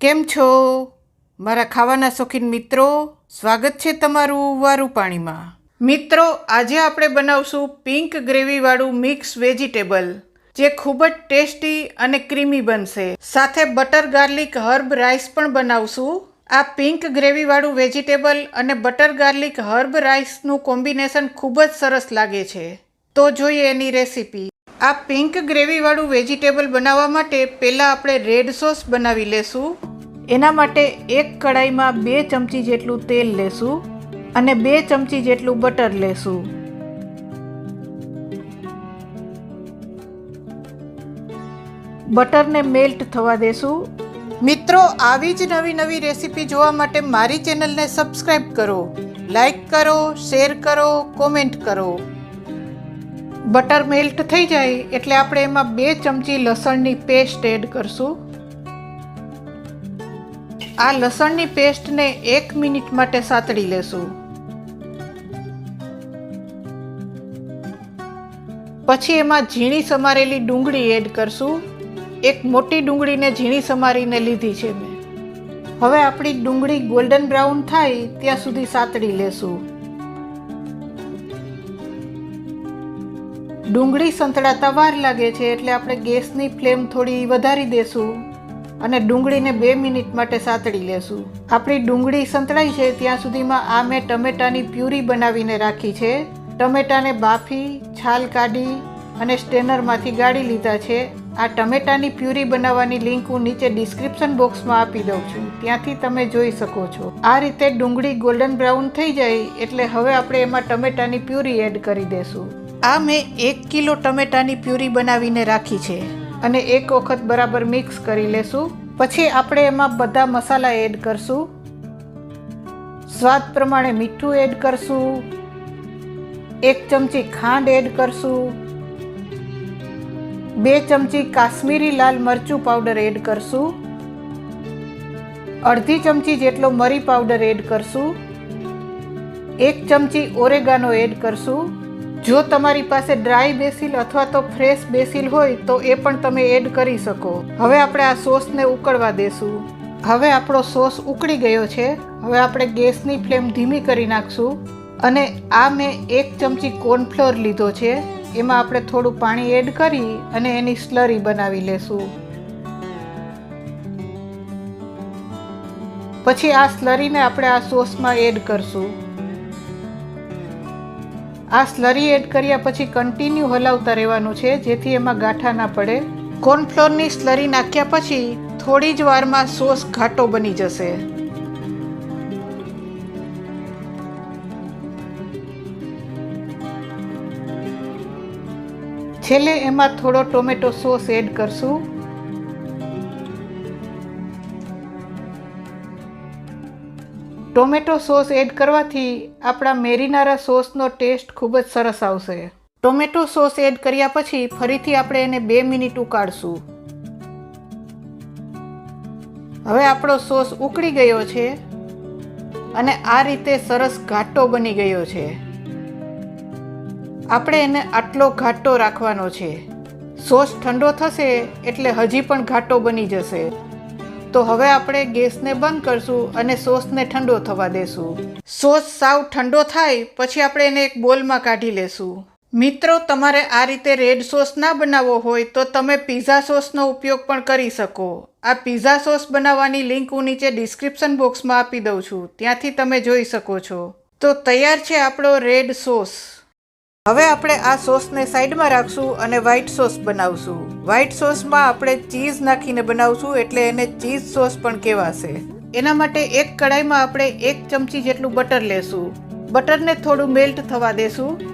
કેમ છો? મારા ખાવાના શોખીન મિત્રો, સ્વાગત છે તમારું વારું પાણીમાં મિત્રો, આજે આપણે બનાવશું પિંક ગ્રેવીવાળું મિક્સ વેજીટેબલ, જે ખૂબ જ ટેસ્ટી અને ક્રીમી બનશે. સાથે બટર ગાર્લિક હર્બ રાઈસ પણ બનાવશું. આ પિંક ગ્રેવીવાળું વેજીટેબલ અને બટર ગાર્લિક હર્બ રાઈસનું કોમ્બિનેશન ખૂબ જ સરસ લાગે છે. તો જોઈએ એની રેસીપી. આ પિંક ગ્રેવીવાળું વેજીટેબલ બનાવવા માટે પહેલાં આપણે રેડ સોસ બનાવી લેશું. એના માટે એક કડાઈમાં બે ચમચી જેટલું તેલ લેશું અને બે ચમચી જેટલું બટર લેશું. બટરને મેલ્ટ થવા દેશું. મિત્રો, આવી જ નવી નવી રેસીપી જોવા માટે મારી ચેનલને સબસ્ક્રાઈબ કરો. લાઈક કરો, શેર કરો, કોમેન્ટ કરો. બટર મેલ્ટ થઈ જાય એટલે આપણે એમાં બે ચમચી લસણની પેસ્ટ એડ કરશું. આ લસણની પેસ્ટને એક મિનિટ માટે સાતળી લેશું. પછી એમાં ઝીણી સમારેલી ડુંગળી એડ કરશું. એક મોટી ડુંગળીને ઝીણી સમારીને લીધી છે મેં. હવે આપણી ડુંગળી ગોલ્ડન બ્રાઉન થાય ત્યાં સુધી સાતળી લેશું. ડુંગળી સંતળાતા વાર લાગે છે એટલે આપણે ગેસની ફ્લેમ થોડી વધારી દેશું અને ડુંગળીને બે મિનિટ માટે સાતળી લેશું. આપણી ડુંગળી સંતળાઈ છે ત્યાં સુધીમાં આ મેં ટમેટાની પ્યુરી બનાવીને રાખી છે. ટમેટાને બાફી, છાલ કાઢી અને સ્ટેનરમાંથી ગાળી લીધા છે. આ ટમેટાની પ્યુરી બનાવવાની લિંક હું નીચે ડિસ્ક્રિપ્શન બોક્સમાં આપી દઉં છું. ત્યાંથી તમે જોઈ શકો છો. આ રીતે ડુંગળી ગોલ્ડન બ્રાઉન થઈ જાય એટલે હવે આપણે એમાં ટમેટાની પ્યુરી એડ કરી દેશું. આ મેં એક કિલો ટમેટાની પ્યુરી બનાવીને રાખી છે અને એક વખત બરાબર મિક્સ કરી લેશું. પછી આપણે એમાં બધા મસાલા એડ કરશું. સ્વાદ પ્રમાણે મીઠું એડ કરશું. એક ચમચી ખાંડ એડ કરશું. બે ચમચી કાશ્મીરી લાલ મરચું પાવડર એડ કરશું. અડધી ચમચી જેટલો મરી પાવડર એડ કરશું. એક ચમચી ઓરેગાનો એડ કરશું. જો તમારી પાસે ડ્રાય બેસિલ અથવા તો ફ્રેશ બેસિલ હોય, તો એ પણ તમે એડ કરી શકો. હવે આપણે આ સોસને ઉકળવા દેશું. હવે આપણો સોસ ઉકળી ગયો છે. હવે આપણે ગેસની ફ્લેમ ધીમી કરી નાખશું. અને આ મેં એક ચમચી કોર્નફ્લોર લીધો છે. એમાં આપણે થોડું પાણી એડ કરી અને એની સ્લરી બનાવી લેશું. પછી આ સ્લરીને આપણે આ સોસમાં એડ કરશું. આ સ્લરી એડ કર્યા પછી કન્ટિન્યુ હલાવતા રહેવાનું છે, જેથી એમાં ગાંઠા ના પડે. કોર્નફ્લોરની સ્લરી નાખ્યા પછી થોડી જ વારમાં સોસ ઘાટો બની જશે. છેલ્લે એમાં થોડો ટોમેટો સોસ એડ કરશું. ટોમેટો સોસ એડ કરવાથી આપણા મેરીનારા સોસનો ટેસ્ટ ખૂબ જ સરસ આવશે. ટોમેટો સોસ એડ કર્યા પછી ફરીથી આપણે એને બે મિનિટ ઉકાળશું. હવે આપણો સોસ ઉકળી ગયો છે અને આ રીતે સરસ ઘાટો બની ગયો છે. આપણે એને આટલો ઘાટો રાખવાનો છે. સોસ ઠંડો થશે એટલે હજી પણ ઘાટો બની જશે. તો હવે આપણે ગેસને બંધ કરશું અને સોસને ઠંડો થવા દેશું. સોસ સાવ ઠંડો થાય, પછી આપણે એને એક બોલમાં કાઢી લેશું. મિત્રો, તમારે આ રીતે રેડ સોસ ના બનાવવો હોય તો તમે પીઝા સોસનો ઉપયોગ પણ કરી શકો. આ પીઝા સોસ બનાવવાની લિંક હું નીચે ડિસ્ક્રિપ્શન બોક્સમાં આપી દઉં છું. ત્યાંથી તમે જોઈ શકો છો. તો તૈયાર છે આપણો રેડ સોસ. હવે આપણે આ સોસને સાઈડમાં રાખશું અને વ્હાઈટ સોસ બનાવશું. વ્હાઈટ સોસમાં આપણે ચીઝ નાખીને બનાવશું એટલે એને ચીઝ સોસ પણ કહેવાશે. એના માટે એક કડાઈમાં આપણે એક ચમચી જેટલું બટર લેશું. બટરને થોડું મેલ્ટ થવા દેશું.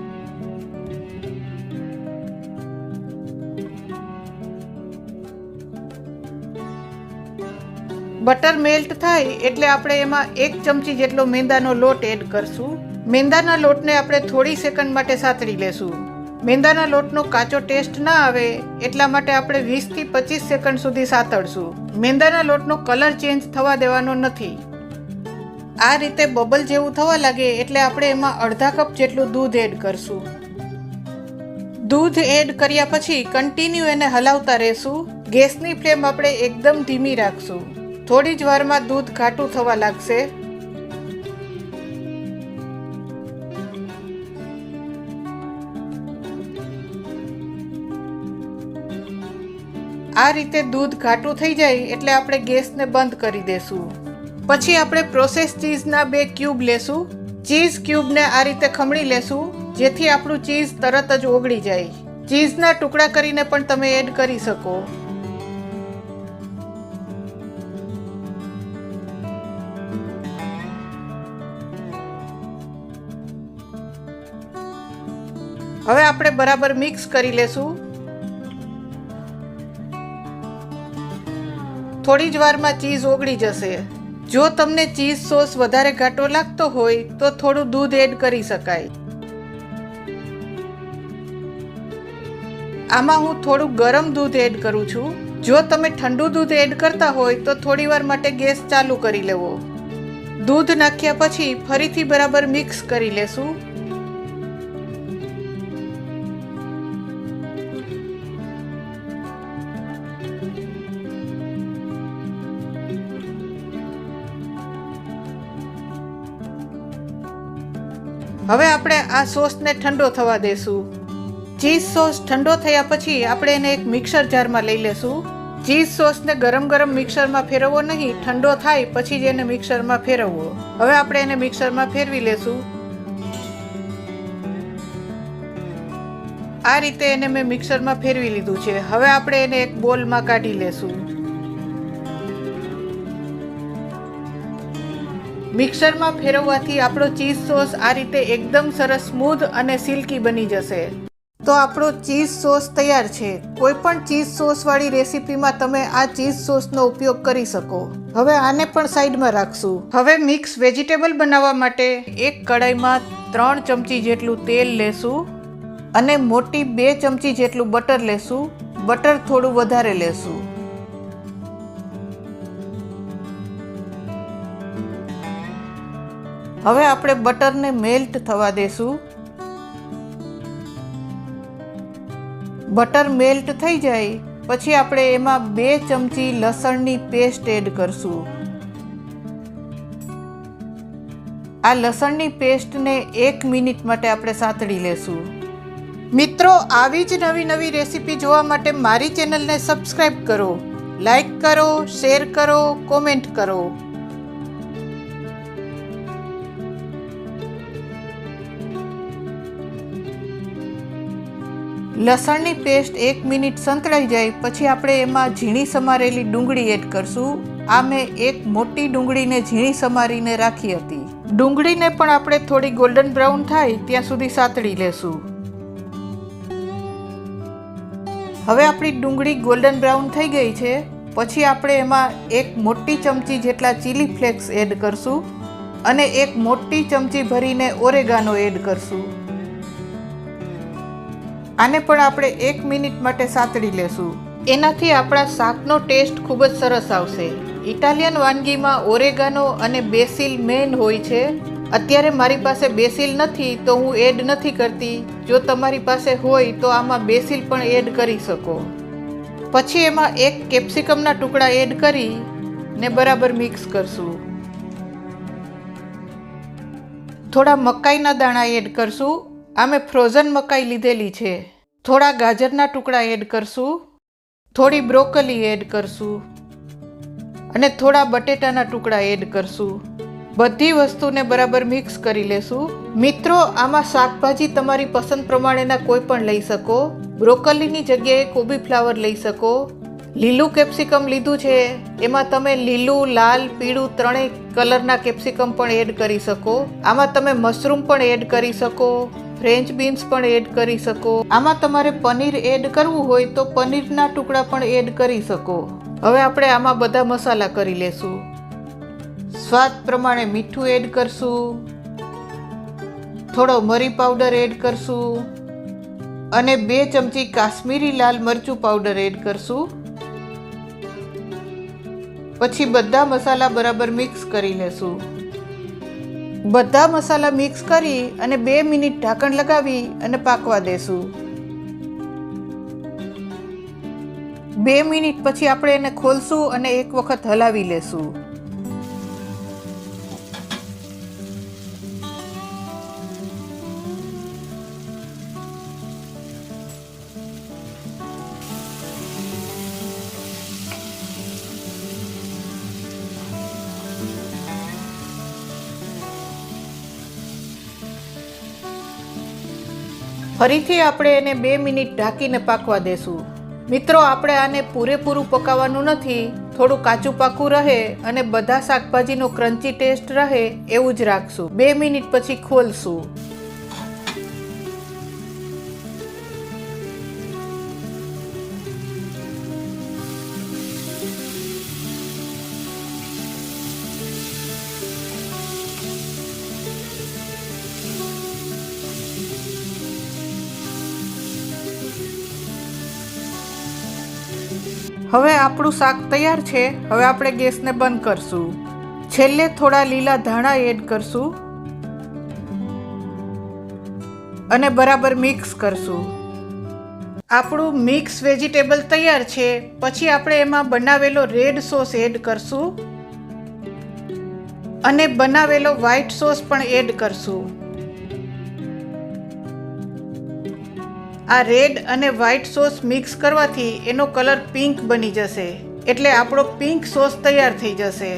બટર મેલ્ટ થાય એટલે આપણે એમાં એક ચમચી જેટલો મેંદાનો લોટ એડ કરશું. મેંદાના લોટને આપણે થોડી સેકન્ડ માટે સાતળી લેશું. મેંદાના લોટનો કાચો ટેસ્ટ ના આવે એટલા માટે આપણે વીસથી પચીસ સેકન્ડ સુધી સાતળશું. મેંદાના લોટનો કલર ચેન્જ થવા દેવાનો નથી. આ રીતે બબલ જેવું થવા લાગે એટલે આપણે એમાં અડધા કપ જેટલું દૂધ એડ કરશું. દૂધ એડ કર્યા પછી કન્ટિન્યુ એને હલાવતા રહેશું. ગેસની ફ્લેમ આપણે એકદમ ધીમી રાખશું. થોડી જ વારમાં દૂધ ઘાટું થવા લાગશે. આ રીતે દૂધ ઘાટું થઈ જાય એટલે આપણે ગેસને બંધ કરી દેશું. પછી આપણે પ્રોસેસ ચીઝના બે ક્યુબ લેશું. ચીઝ ક્યુબને આ રીતે ખમણી લેશું, જેથી આપણું ચીઝ તરત જ ઓગળી જાય. ચીઝના ટુકડા કરીને પણ તમે એડ કરી શકો. હવે આપણે બરાબર મિક્સ કરી લેશું. થોડી જ વારમાં ચીઝ ઓગળી જશે. જો તમને ચીઝ સોસ વધારે ઘાટો લાગતો હોય, તો થોડું દૂધ એડ કરી શકાય. આમાં હું થોડું ગરમ દૂધ એડ કરું છું. જો તમે ઠંડુ દૂધ એડ કરતા હોય, તો થોડી વાર માટે ગેસ ચાલુ કરી લેવો. દૂધ નાખ્યા પછી ફરીથી બરાબર મિક્સ કરી લેશું. આ સોસને ઠંડો થવા દેશું. ચીઝ સોસ ઠંડો થયા પછી આપણે એને એક મિક્સર જારમાં લઈ લેશું. ચીઝ સોસને ગરમ ગરમ મિક્સરમાં ફેરવવો નહીં, ઠંડો થાય પછી જ એને મિક્સરમાં ફેરવવો. હવે આપણે એને મિક્સરમાં ફેરવી લેશું. આ રીતે એને મેં મિક્સરમાં ફેરવી લીધું છે. હવે આપણે એને એક બોલમાં કાઢી લેશું. મિક્સરમાં ફેરવવાથી આપણો ચીઝ સોસ આ રીતે એકદમ સરસ સ્મૂધ અને સિલ્કી બની જશે. તો આપણો ચીઝ સોસ તૈયાર છે. કોઈ પણ ચીઝ સોસવાળી રેસીપીમાં તમે આ ચીઝ સોસનો ઉપયોગ કરી શકો. હવે આને પણ સાઈડમાં રાખશું. હવે મિક્સ વેજીટેબલ બનાવવા માટે એક કડાઈમાં ત્રણ ચમચી જેટલું તેલ લેશું અને મોટી બે ચમચી જેટલું બટર લેશું. બટર થોડું વધારે લેશું. હવે આપણે બટરને મેલ્ટ થવા દેશું. બટર મેલ્ટ થઈ જાય, પછી આપણે એમાં બે ચમચી લસણની પેસ્ટ એડ કરશું. આ લસણની પેસ્ટને એક મિનિટ માટે આપણે સાંતળી લેશું. મિત્રો, આવી જ નવી નવી રેસીપી જોવા માટે મારી ચેનલને સબસ્ક્રાઈબ કરો લાઈક કરો, શેર કરો, કોમેન્ટ કરો. લસણની પેસ્ટ એક મિનિટ સંતળાઈ જાય, પછી આપણે એમાં ઝીણી સમારેલી ડુંગળી એડ કરશું. આ મેં એક મોટી ડુંગળીને ઝીણી સમારીને રાખી હતી. ડુંગળીને પણ આપણે થોડી ગોલ્ડન બ્રાઉન થાય ત્યાં સુધી સાતળી લેશું. હવે આપણી ડુંગળી ગોલ્ડન બ્રાઉન થઈ ગઈ છે, પછી આપણે એમાં એક મોટી ચમચી જેટલા ચીલી ફ્લેક્સ એડ કરશું અને એક મોટી ચમચી ભરીને ઓરેગાનો એડ કરશું. આને પણ આપણે એક મિનિટ માટે સાતળી લેશું. એનાથી આપણા શાકનો ટેસ્ટ ખૂબ જ સરસ આવશે. ઇટાલિયન વાનગીમાં ઓરેગાનો અને બેસિલ મેન હોય છે. અત્યારે મારી પાસે બેસિલ નથી, તો હું એડ નથી કરતી. જો તમારી પાસે હોય, તો આમાં બેસિલ પણ એડ કરી શકો. પછી એમાં એક કેપ્સિકમના ટુકડા એડ કરી ને બરાબર મિક્સ કરશું. થોડા મકાઈના દાણા એડ કરશું. આમે ફ્રોઝન મકાઈ લીધેલી છે. થોડા ગાજરના ટુકડા એડ કરશું. થોડી બ્રોકલી એડ કરશું. અને થોડા બટેટાના ટુકડા એડ કરશું. બધી વસ્તુને બરાબર મિક્સ કરી લેશું. મિત્રો, આમાં શાકભાજી તમારી પસંદ પ્રમાણેના કોઈ પણ લઈ શકો. બ્રોકલીની જગ્યાએ કોબી ફ્લાવર લઈ શકો. લીલું કેપ્સિકમ લીધું છે. એમાં તમે લીલું, લાલ, પીળું ત્રણેય કલરના કેપ્સિકમ પણ એડ કરી શકો. આમાં તમે મશરૂમ પણ એડ કરી શકો. ફ્રેન્ચ બીન્સ પણ એડ કરી શકો. આમાં તમારે પનીર એડ કરવું હોય તો પનીરના ટુકડા પણ એડ કરી શકો. હવે આપણે આમાં બધા મસાલા કરી લેશું. સ્વાદ પ્રમાણે મીઠું એડ કરશું. થોડો મરી પાવડર એડ કરશું. અને બે ચમચી કાશ્મીરી લાલ મરચું પાવડર એડ કરશું. પછી બધા મસાલા બરાબર મિક્સ કરી લેશું. બધા મસાલા મિક્સ કરી અને બે મિનિટ ઢાંકણ લગાવી અને પાકવા દેશું. બે મિનિટ પછી આપણે એને ખોલશું અને એક વખત હલાવી લેશું. ફરીથી આપણે એને બે મિનિટ ઢાંકીને પાકવા દેશું. મિત્રો, આપણે આને પૂરેપૂરું પકાવવાનું નથી. થોડું કાચું પાકું રહે અને બધા શાકભાજીનો ક્રન્ચી ટેસ્ટ રહે એવું જ રાખશું. બે મિનિટ પછી ખોલશું. હવે આપણું શાક તૈયાર છે. હવે આપણે ગેસને બંધ કરશું. છેલ્લે થોડા લીલા ધાણા એડ કરશું. અને બરાબર મિક્સ કરશું. આપણું મિક્સ વેજીટેબલ તૈયાર છે. પછી આપણે એમાં બનાવેલો રેડ સોસ એડ કરશું. અને બનાવેલો વ્હાઈટ સોસ પણ એડ કરશું. આ રેડ અને વ્હાઈટ સોસ મિક્સ કરવાથી એનો કલર પિંક બની જશે. એટલે આપણો પિંક સોસ તૈયાર થઈ જશે.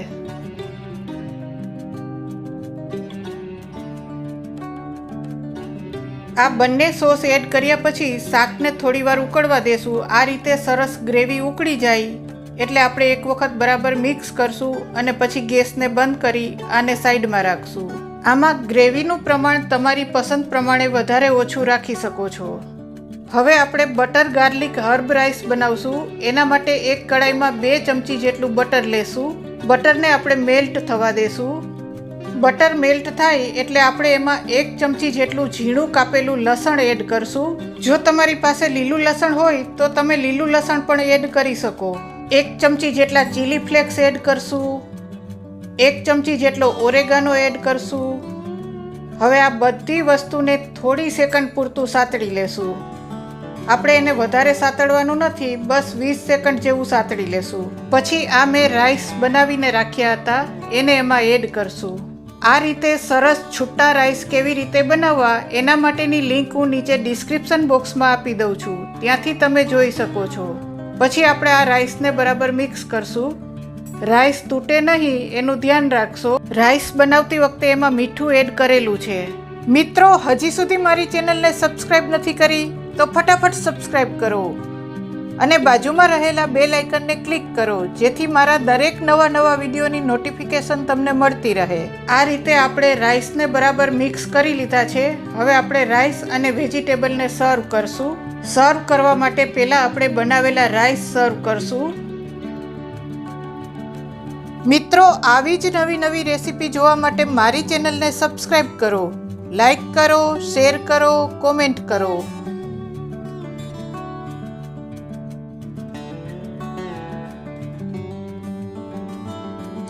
આ બંને સોસ એડ કર્યા પછી શાકને થોડીવાર ઉકળવા દેશું. આ રીતે સરસ ગ્રેવી ઉકળી જાય. એટલે આપણે એક વખત બરાબર મિક્સ કરશું અને પછી ગેસને બંધ કરી આને સાઈડમાં રાખશું. આમાં ગ્રેવીનું પ્રમાણ તમારી પસંદ પ્રમાણે વધારે ઓછું રાખી શકો છો. હવે આપણે બટર ગાર્લિક હર્બ રાઈસ બનાવશું. એના માટે એક કડાઈમાં બે ચમચી જેટલું બટર લેશું. બટરને આપણે મેલ્ટ થવા દેશું. બટર મેલ્ટ થાય એટલે આપણે એમાં એક ચમચી જેટલું ઝીણું કાપેલું લસણ એડ કરશું. જો તમારી પાસે લીલું લસણ હોય, તો તમે લીલું લસણ પણ એડ કરી શકો. એક ચમચી જેટલા ચીલી ફ્લેક્સ એડ કરશું. એક ચમચી જેટલો ઓરેગાનો એડ કરશું. હવે આ બધી વસ્તુને થોડી સેકન્ડ પૂરતું સાતળી લેશું. આપણે એને વધારે સાતડવાનું નથી, બસ વીસ સેકન્ડ જેવું સાતળી લેશું. પછી આ મેં રાઈસ બનાવીને રાખ્યા હતા, એને એમાં એડ કરશું. આ રીતે સરસ છૂટા રાઈસ કેવી રીતે બનાવવા, એના માટેની લિંક હું નીચે ડિસ્ક્રિપ્શન બોક્સમાં આપી દઉં છું. ત્યાંથી તમે જોઈ શકો છો. પછી આપણે આ રાઈસને બરાબર મિક્સ કરશું. રાઈસ તૂટે નહીં, એનું ધ્યાન રાખશો. રાઈસ બનાવતી વખતે એમાં મીઠું એડ કરેલું છે. મિત્રો, હજી સુધી મારી ચેનલને સબસ્ક્રાઈબ નથી કરી? તો ફટાફટ સબસ્ક્રાઇબ કરો. અને બાજુમાં રહેલા બે લાઇકનને ક્લિક કરો, જેથી મારા દરેક નવા નવા વિડીયોની નોટિફિકેશન તમને મળતી રહે. આ રીતે આપણે રાઈસને બરાબર મિક્સ કરી લીધા છે. હવે આપણે રાઈસ અને વેજીટેબલને સર્વ કરશું. સર્વ કરવા માટે પહેલાં આપણે બનાવેલા રાઈસ સર્વ કરશું. મિત્રો, આવી જ નવી નવી રેસીપી જોવા માટે મારી ચેનલને સબસ્ક્રાઇબ કરો. લાઈક કરો શેર કરો કોમેન્ટ કરો.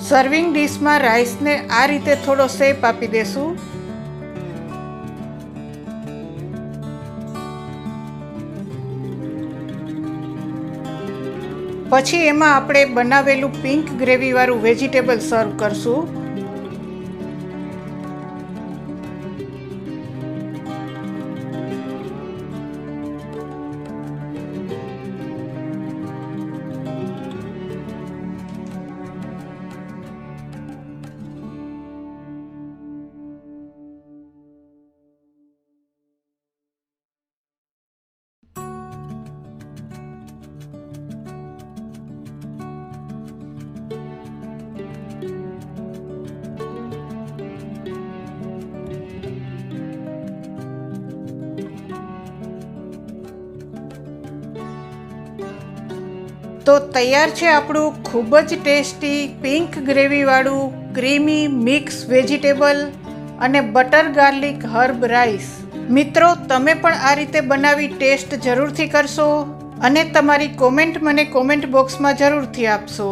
સર્વિંગ ડીશમાં રાઈસને આ રીતે થોડો શેપ આપી દેશું. પછી એમાં આપણે બનાવેલું પિંક ગ્રેવીવાળું વેજીટેબલ સર્વ કરશું. તો તૈયાર છે આપણું ખૂબ જ ટેસ્ટી પિંક ગ્રેવીવાળું ક્રીમી મિક્સ વેજીટેબલ અને બટર ગાર્લિક હર્બ રાઈસ મિત્રો, તમે પણ આ રીતે બનાવી ટેસ્ટ જરૂરથી કરશો અને તમારી કોમેન્ટ મને કોમેન્ટ બોક્સમાં જરૂરથી આપશો.